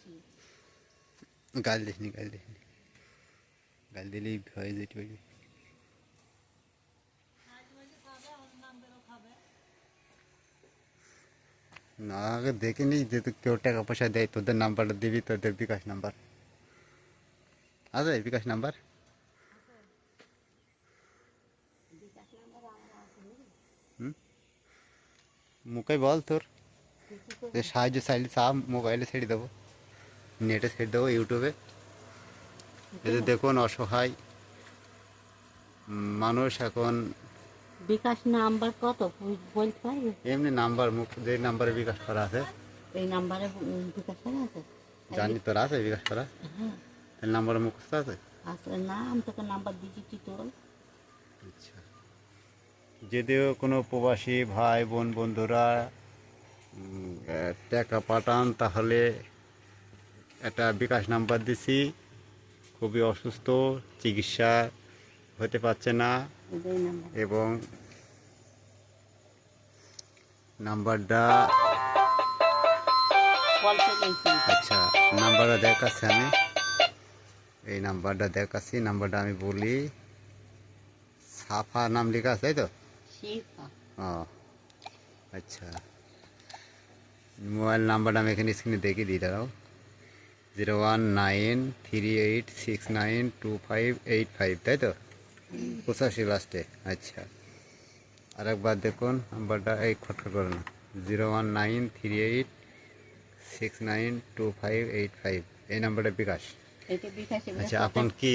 আসি গাল দিসনি গাল দিসনি গাল দিলেই হয়ে যেতে পারবি না আগে দেখে নি যে তো কেউ টাকা পয়সা দেয় তোদের নাম্বারটা দিবি তোদের বিকাশ নাম্বার আছে বিকাশ নাম্বার মুখে বল তোর যে সাহায্য চাইলে চা মোবাইলে ছেড়ে দেবো নেটে ছেড়ে দেবো ইউটিউবে। এতে দেখুন অসহায় মানুষ এখন বিকাশ নাম্বার কত? বল- বলতে পারবে? এমনি নাম্বার মুখ যে নাম্বারে বিকাশ করা আছে। এই নাম্বারে বিকাশ করা আছে? জানি তোর আছে বিকাশ করা? হ্যাঁ। তাহলে নাম্বারে মুখস্থ আছে? আসলে না আমি তোকে নাম্বার তুই তোর। আচ্ছা। যদিও কোনো প্রবাসী ভাই বোন বন্ধুরা টাকা পাঠান তাহলে একটা বিকাশ নাম্বার দিছি। খুবই অসুস্থ চিকিৎসা হতে পারছে না এবং নাম্বারটা আচ্ছা নাম্বারটা দেখাচ্ছি আমি। এই নাম্বারটা দেখাচ্ছি নাম্বারটা আমি বলি। সাফা নাম লেখা আছে তাই তো? ও আচ্ছা। মোবাইল নাম্বারটা আমি এখানে স্ক্রিনে দেখে দিই দাঁড়াও। Zero one nine three eight six nine two five eight five তাই তো পঁচাশি লাস্টে আচ্ছা। আরেকবার দেখুন নাম্বারটা এই খটখট করে না zero one nine three eight six nine two five eight five এই নাম্বারটা বিকাশ। আচ্ছা এখন কি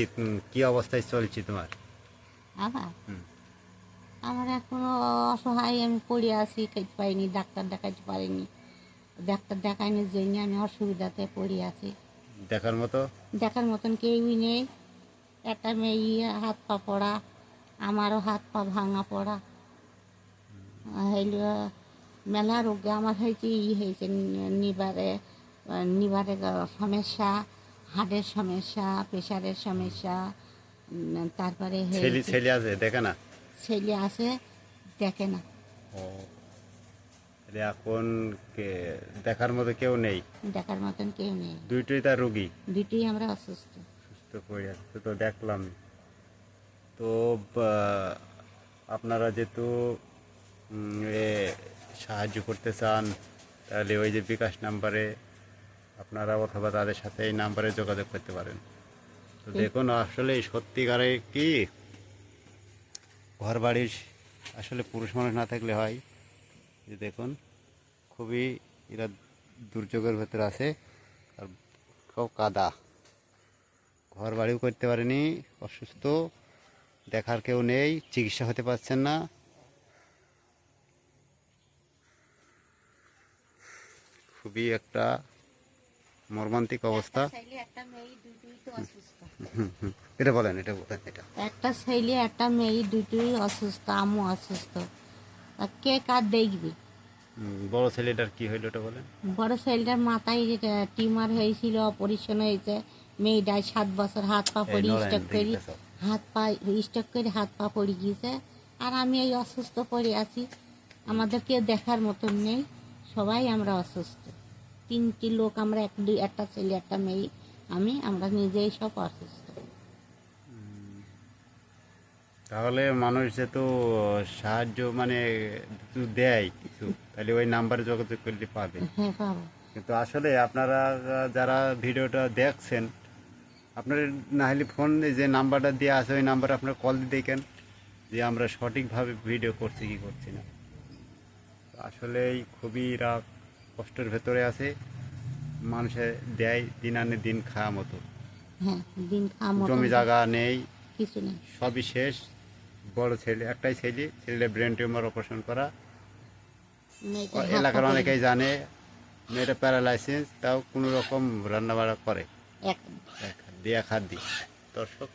কি অবস্থায় চলছে তোমার? আমার এখনও অসহায় আমি পড়ে আছি খেতে পাইনি ডাক্তার দেখাতে পারিনি। ডাক্তার দেখাইনি জন্য আমি অসুবিধাতে পড়ে আছি। দেখার মতো? দেখার মতন কেউই নেই। একটা মেয়ে হাত পা পড়া আমারও হাত পা ভাঙা পড়া। হইল মেলা রোগে আমার হয়েছে ই হয়েছে নিবারে নিবারে সমস্যা হার্টের সমস্যা প্রেশারের সমস্যা তারপরে ছেলে ছেলে আছে দেখে না? ছেলে আছে দেখে না। এখন কে- দেখার মতো কেউ নেই। দেখার মতন কেউ নেই। দুইটাই তার রুগী। দুটোই আমরা অসুস্থ। সুস্থ পড়ে তো দেখলাম। তো আপনারা যেহেতু সাহায্য করতে চান তাহলে ওই যে বিকাশ নাম্বারে আপনারা অথবা তাদের সাথে এই নাম্বারে যোগাযোগ করতে পারেন। তো দেখুন আসলে সত্যিকারে কি? ঘর বাড়ির আসলে পুরুষ মানুষ না থাকলে হয়। যে দেখুন খুবই এরা দুর্যোগের ভেতরে আছে আর সব কাদা। ঘর বাড়িও করতে পারেনি অসুস্থ দেখার কেউ নেই চিকিৎসা হতে পারছেন না। খুবই একটা মর্মান্তিক অবস্থা। এটা বলেন এটা বলেন এটা। একটা ছেলে একটা মেয়ে দুটোই অসুস্থ আমও অসুস্থ। তা কে কার দেখবি? বড় ছেলেটার কি হইল ওটা বলেন? বড় ছেলেটার মাথায় টিউমার হয়েছিল অপারেশন হয়েছে মেয়েটায় সাত বছর হাত পা পড়ি স্টক করি হাত পা স্টক করে হাত পা পড়ে গিয়েছে। আর আমি এই অসুস্থ পড়ে আছি। আমাদের কেউ দেখার মতন নেই। সবাই আমরা অসুস্থ। তিনটি লোক আমরা এক দুই একটা ছেলে একটা মেয়ে। আমি আমরা নিজেই সব অসুস্থ। তাহলে মানুষ যেহেতু সাহায্য মানে কিছু দেয় কিছু তাহলে ওই নাম্বারে যোগাযোগ করলে পাবে। হ্যাঁ কিন্তু আসলে আপনারা যারা ভিডিওটা দেখছেন আপনার না হলে ফোন যে নাম্বারটা দেওয়া আছে ওই নাম্বারে আপনারা কল দিয়ে দেখেন যে আমরা সঠিকভাবে ভিডিও করছি কি করছি না। আসলেই খুবই রাগ কষ্টের ভেতরে আছে। মানুষে দেয় দিন আনে দিন খাওয়া মতো। হ্যাঁ জমি জায়গা নেই। কিছু নেই। সবই শেষ। বড় ছেলে একটাই ছেলে ছেলে ব্রেন টিউমার অপারেশন করা। এলাকার অনেকেই জানে মেয়েটা প্যারালাইসিস তাও কোনো রকম রান্নাবাড়া করে। দিয়ে দিয়ে দর্শক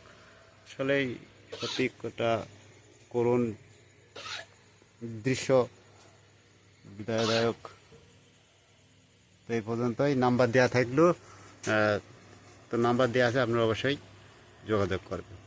আসলেই সত্যি একটা করুণ দৃশ্য। বিদায়দায়ক। তো এই পর্যন্তই নাম্বার দেওয়া থাকল। তো নাম্বার দেওয়া আছে আপনারা অবশ্যই যোগাযোগ করবেন।